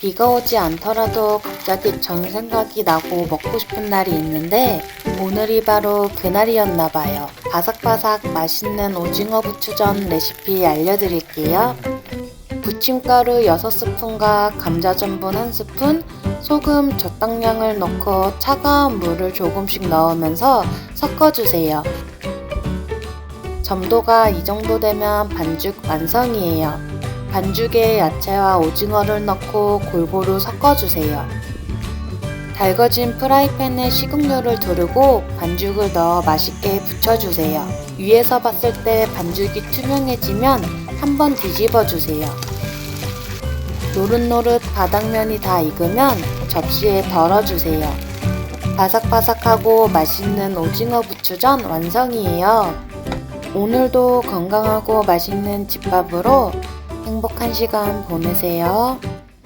비가 오지 않더라도 갑자기 전 생각이 나고 먹고 싶은 날이 있는데 오늘이 바로 그날이었나 봐요. 바삭바삭 맛있는 오징어 부추전 레시피 알려드릴게요. 부침가루 6스푼과 감자 전분 1스푼, 소금 적당량을 넣고 차가운 물을 조금씩 넣으면서 섞어주세요. 점도가 이 정도 되면 반죽 완성이에요. 반죽에 야채와 오징어를 넣고 골고루 섞어주세요. 달궈진 프라이팬에 식용유를 두르고 반죽을 넣어 맛있게 부쳐주세요. 위에서 봤을 때 반죽이 투명해지면 한번 뒤집어 주세요. 노릇노릇 바닥면이 다 익으면 접시에 덜어주세요. 바삭바삭하고 맛있는 오징어 부추전 완성이에요. 오늘도 건강하고 맛있는 집밥으로 행복한 시간 보내세요.